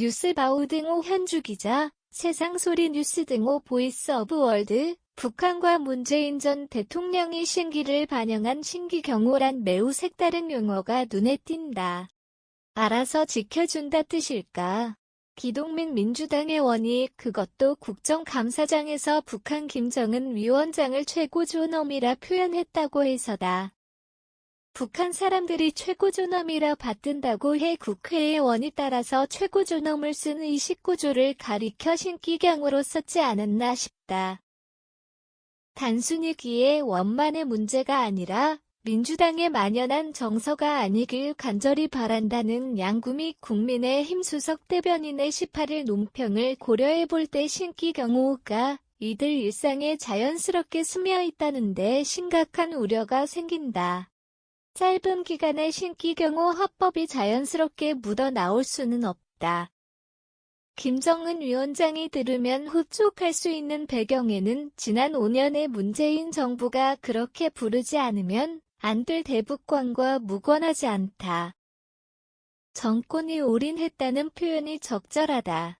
뉴스바우 등호 현주 기자, 세상소리 뉴스 등호 보이스 오브 월드, 북한과 문재인 전 대통령의 신기를 반영한 신기 경호란 매우 색다른 용어가 눈에 띈다. 알아서 지켜준다 뜻일까? 기동민 민주당 의 원이 그것도 국정감사장에서 북한 김정은 위원장을 최고 존엄이라 표현했다고 해서다. 북한 사람들이 최고 존엄이라 받든다고 해 국회의 원이 따라서 최고 존엄을 쓴의 19조를 가리켜 신기경으로 썼지 않았나 싶다. 단순히 기의 원만의 문제가 아니라 민주당에 만연한 정서가 아니길 간절히 바란다는 양구미 국민의 힘 수석 대변인의 18일 논평을 고려해 볼 때 신기경호가 이들 일상에 자연스럽게 스며 있다는데 심각한 우려가 생긴다. 짧은 기간에 신기경호 합법이 자연스럽게 묻어 나올 수는 없다. 김정은 위원장이 들으면 흡족할 수 있는 배경에는 지난 5년의 문재인 정부가 그렇게 부르지 않으면 안 될 대북관과 무관하지 않다. 정권이 올인했다는 표현이 적절하다.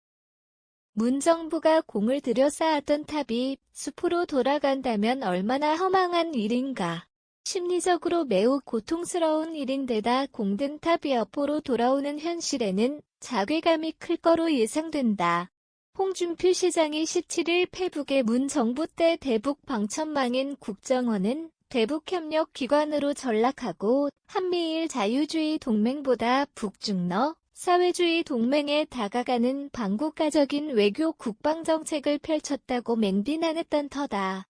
문 정부가 공을 들여 쌓았던 탑이 숲으로 돌아간다면 얼마나 허망한 일인가. 심리적으로 매우 고통스러운 일인데다 공든 탑이 옆으로 돌아오는 현실에는 자괴감이 클 거로 예상된다. 홍준표 시장이 17일 페북에 문 정부 때 대북 방천망인 국정원은 대북협력기관으로 전락하고 한미일 자유주의 동맹보다 북중러 사회주의 동맹에 다가가는 반국가적인 외교 국방정책을 펼쳤다고 맹비난했던 터다.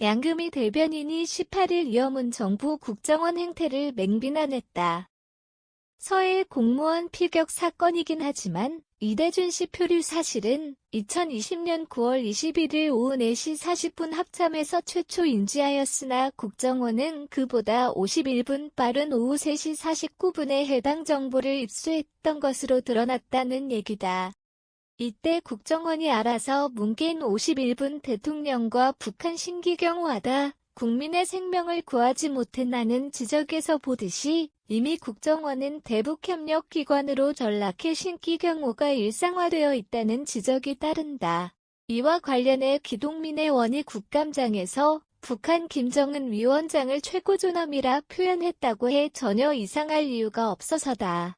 양금희 대변인이 18일 이어문 정부 국정원 행태를 맹비난했다. 서해 공무원 피격 사건이긴 하지만 이대준 씨 표류 사실은 2020년 9월 21일 오후 4시 40분 합참에서 최초 인지하였으나 국정원은 그보다 51분 빠른 오후 3시 49분에 해당 정보를 입수했던 것으로 드러났다는 얘기다. 이때 국정원이 알아서 문개인 51분 대통령과 북한 신기경호하다 국민의 생명을 구하지 못했나는 지적에서 보듯이 이미 국정원은 대북협력기관으로 전락해 신기경호가 일상화되어 있다는 지적이 따른다. 이와 관련해 기동민의 원이 국감장에서 북한 김정은 위원장을 최고존엄이라 표현했다고 해 전혀 이상할 이유가 없어서다.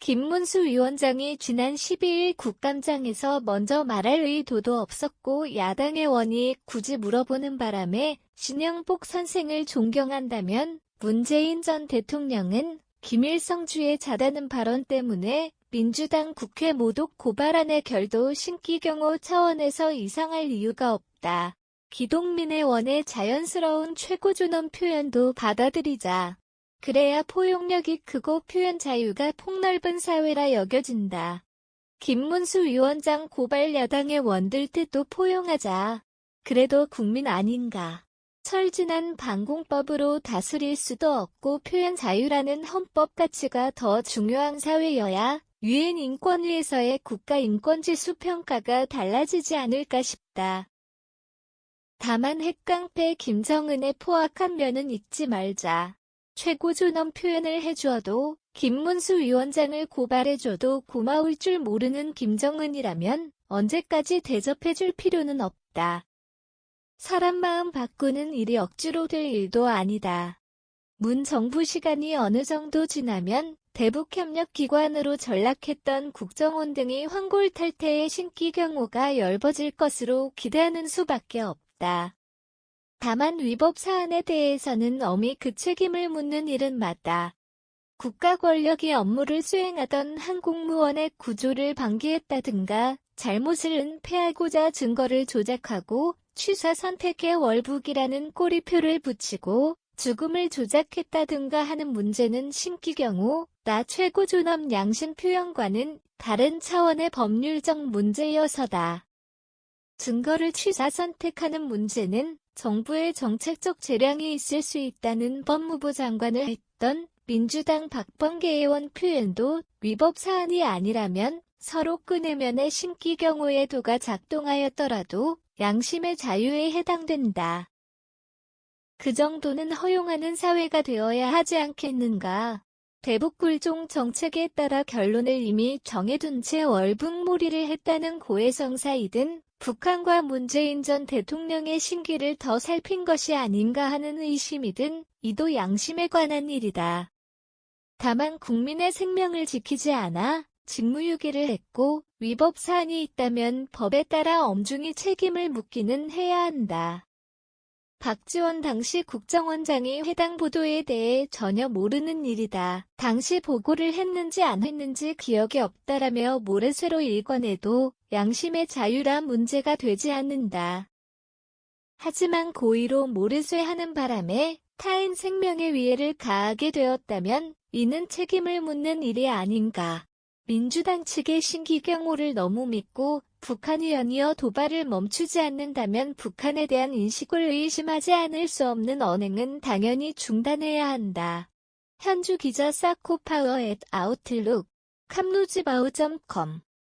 김문수 위원장이 지난 12일 국감장에서 먼저 말할 의도도 없었고 야당 의 원이 굳이 물어보는 바람에 신영복 선생을 존경한다면 문재인 전 대통령은 김일성 주의 자다는 발언 때문에 민주당 국회 모독 고발안의 결도 신기경호 차원에서 이상할 이유가 없다. 기동민의 원의 자연스러운 최고존엄 표현도 받아들이자. 그래야 포용력이 크고 표현 자유가 폭넓은 사회라 여겨진다. 김문수 위원장 고발 야당의 원들 뜻도 포용하자. 그래도 국민 아닌가. 철진한 방공법으로 다스릴 수도 없고 표현 자유라는 헌법 가치가 더 중요한 사회여야 유엔 인권위에서의 국가 인권지수 평가가 달라지지 않을까 싶다. 다만 핵깡패 김정은의 포악한 면은 잊지 말자. 최고존엄 표현을 해주어도 김문수 위원장을 고발해줘도 고마울 줄 모르는 김정은이라면 언제까지 대접해줄 필요는 없다. 사람 마음 바꾸는 일이 억지로 될 일도 아니다. 문 정부 시간이 어느 정도 지나면 대북협력기관으로 전락했던 국정원 등이 황골탈퇴의 신기 경우가 엷어질 것으로 기대하는 수밖에 없다. 다만 위법 사안에 대해서는 엄히 그 책임을 묻는 일은 맞다. 국가 권력이 업무를 수행하던 한 공무원의 구조를 방기했다든가 잘못을 은폐하고자 증거를 조작하고 취사 선택의 월북이라는 꼬리표를 붙이고 죽음을 조작했다든가 하는 문제는 신기경우 나 최고존엄 양심 표현과는 다른 차원의 법률적 문제여서다. 증거를 취사 선택하는 문제는 정부의 정책적 재량이 있을 수 있다는 법무부 장관을 했던 민주당 박범계 의원 표현도 위법 사안이 아니라면 서로 끊으면의 심기 경우의 도가 작동하였더라도 양심의 자유에 해당된다. 그 정도는 허용하는 사회가 되어야 하지 않겠는가. 대북굴종 정책에 따라 결론을 이미 정해둔 채 월북몰이를 했다는 고해성사이든 북한과 문재인 전 대통령의 신기를 더 살핀 것이 아닌가 하는 의심이 든 이도 양심에 관한 일이다. 다만 국민의 생명을 지키지 않아 직무유기를 했고 위법 사안이 있다면 법에 따라 엄중히 책임을 묻기는 해야 한다. 박지원 당시 국정원장이 해당 보도에 대해 전혀 모르는 일이다. 당시 보고를 했는지 안 했는지 기억이 없다라며 모래쇠로 일관해도 양심의 자유라 문제가 되지 않는다. 하지만 고의로 모래쇠하는 바람에 타인 생명의 위해를 가하게 되었다면 이는 책임을 묻는 일이 아닌가. 민주당 측의 신기경호를 너무 믿고 북한이 연이어 도발을 멈추지 않는다면 북한에 대한 인식을 의심하지 않을 수 없는 언행은 당연히 중단해야 한다. 현주 기자 사코파워 앳 아웃룩 캄루즈바우.com